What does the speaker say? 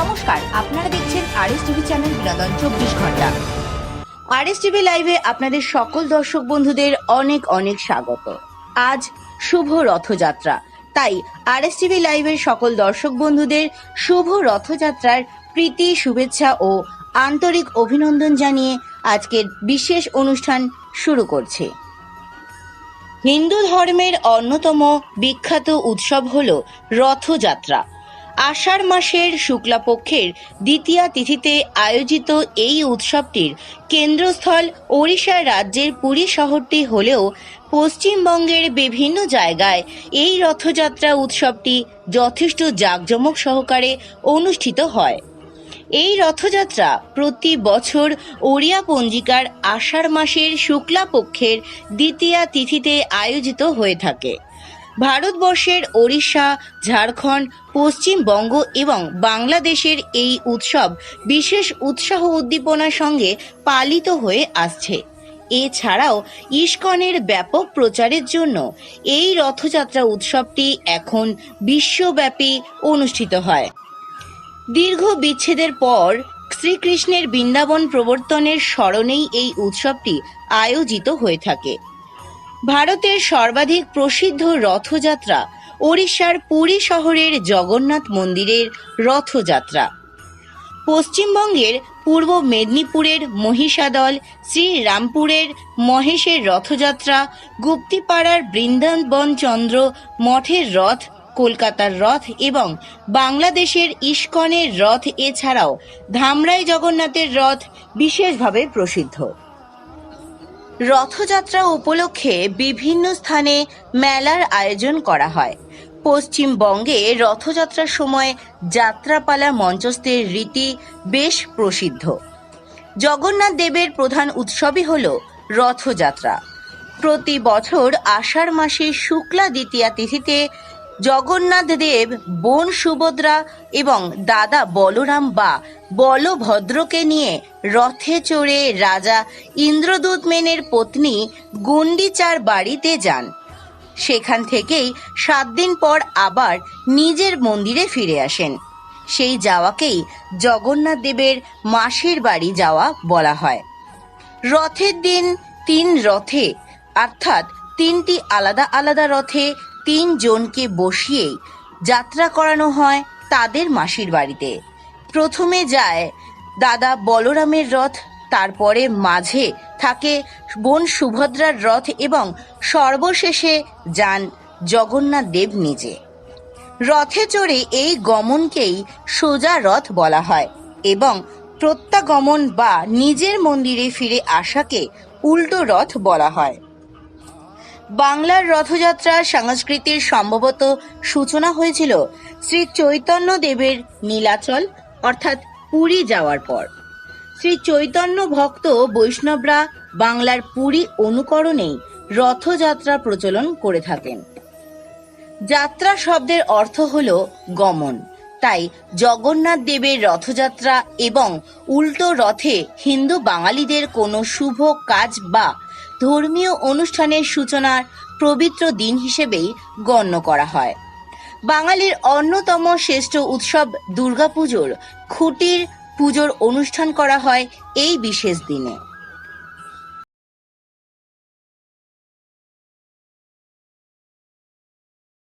নমস্কার, আপনারা দেখছেন আরএস টিভি চ্যানেল বিনোদন চব্বিশ ঘণ্টা। আরএস টিভি লাইভে আপনাদের সকল দর্শক বন্ধুদের অনেক অনেক স্বাগত। আজ শুভ রথযাত্রা, তাই আরএস টিভি লাইভের সকল দর্শক বন্ধুদের শুভ রথযাত্রার প্রীতি, শুভেচ্ছা ও আন্তরিক অভিনন্দন জানিয়ে আজকের বিশেষ অনুষ্ঠান শুরু করছে। হিন্দু ধর্মের অন্যতম বিখ্যাত উৎসব হল রথযাত্রা। আষাঢ় মাসের শুক্লাপক্ষের দ্বিতীয়া তিথিতে আয়োজিত এই উৎসবটির কেন্দ্রস্থল ওড়িশা রাজ্যের পুরী শহরটি হলেও পশ্চিমবঙ্গের বিভিন্ন জায়গায় এই রথযাত্রা উৎসবটি যথেষ্ট জাঁকজমক সহকারে অনুষ্ঠিত হয়। এই রথযাত্রা প্রতি বছর ওড়িয়া পঞ্জিকার আষাঢ় মাসের শুক্লা পক্ষের দ্বিতীয়া তিথিতে আয়োজিত হয়ে থাকে। ভারতবর্ষের ওড়িশা, ঝাড়খণ্ড, পশ্চিমবঙ্গ এবং বাংলাদেশের এই উৎসব বিশেষ উৎসাহ উদ্দীপনার সঙ্গে পালিত হয়ে আসছে। এছাড়াও ইস্কনের ব্যাপক প্রচারের জন্য এই রথযাত্রা উৎসবটি এখন বিশ্বব্যাপী অনুষ্ঠিত হয়। দীর্ঘ বিচ্ছেদের পর শ্রীকৃষ্ণের বৃন্দাবন প্রবর্তনের স্মরণেই এই উৎসবটি আয়োজিত হয়ে থাকে। ভারতের সর্বাধিক প্রসিদ্ধ রথযাত্রা, ওড়িশার পুরী শহরের জগন্নাথ মন্দিরের রথযাত্রা। পশ্চিমবঙ্গের পূর্ব মেদিনীপুরের মহিষাদল, শ্রীরামপুরের মহেশের রথযাত্রা, গুপ্তিপাড়ার বৃন্দাবন চন্দ্র মঠের রথ, কলকাতার রথ এবং বাংলাদেশের ইস্কনের রথ এছাড়াও ধামরাই জগন্নাথের রথ বিশেষভাবে প্রসিদ্ধ। রথযাত্রা উপলক্ষে বিভিন্ন স্থানে মেলার আয়োজন করা হয়। পশ্চিমবঙ্গে রথযাত্রার সময় যাত্রাপালা মঞ্চস্থের রীতি বেশ প্রসিদ্ধ। জগন্নাথ দেবের প্রধান উৎসবই হল রথযাত্রা। প্রতি বছর আষাঢ় মাসের শুক্লা দ্বিতীয়া তিথিতে জগন্নাথ দেব, বোন সুভদ্রা এবং দাদা বলরাম বা বলভদ্রকে নিয়ে রথে চড়ে রাজা ইন্দ্রদূত মেনের পত্নী গুন্ডিচার বাড়িতে যান। সেখান থেকেই সাত দিন পর আবার নিজের মন্দিরে ফিরে আসেন। সেই যাওয়াকেই জগন্নাথ দেবের মাসির বাড়ি যাওয়া বলা হয়। রথের দিন তিন রথে, অর্থাৎ তিনটি আলাদা আলাদা রথে তিন জনকে বসিয়েই যাত্রা করানো হয় তাদের মাসির বাড়িতে। প্রথমে যায় দাদা বলরামের রথ, তারপরে মাঝে থাকে বোন সুভদ্রার রথ এবং সর্বশেষে যান জগন্নাথ দেব নিজে। রথে চড়ে এই গমনকেই সোজা রথ বলা হয় এবং প্রত্যাগমন বা নিজের মন্দিরে ফিরে আসাকে উল্টো রথ বলা হয়। বাংলার রথযাত্রা সংস্কৃতির সম্ভবত সূচনা হয়েছিল শ্রী চৈতন্য দেবের নীলাচল, অর্থাৎ পুরী যাওয়ার পর। শ্রী চৈতন্য ভক্ত বৈষ্ণবরা বাংলার পুরী অনুকরণেই রথযাত্রা প্রচলন করে থাকেন। যাত্রা শব্দের অর্থ হল গমন। তাই জগন্নাথ দেবের রথযাত্রা এবং উল্টো রথে হিন্দু বাঙালিদের কোনো শুভ কাজ বা ধর্মীয় অনুষ্ঠানের সূচনার পবিত্র দিন হিসেবেই গণ্য করা হয়। বাঙালির অন্যতম শ্রেষ্ঠ উৎসব দুর্গাপুজোর, খুঁটির পুজোর অনুষ্ঠান করা হয় এই বিশেষ দিনে।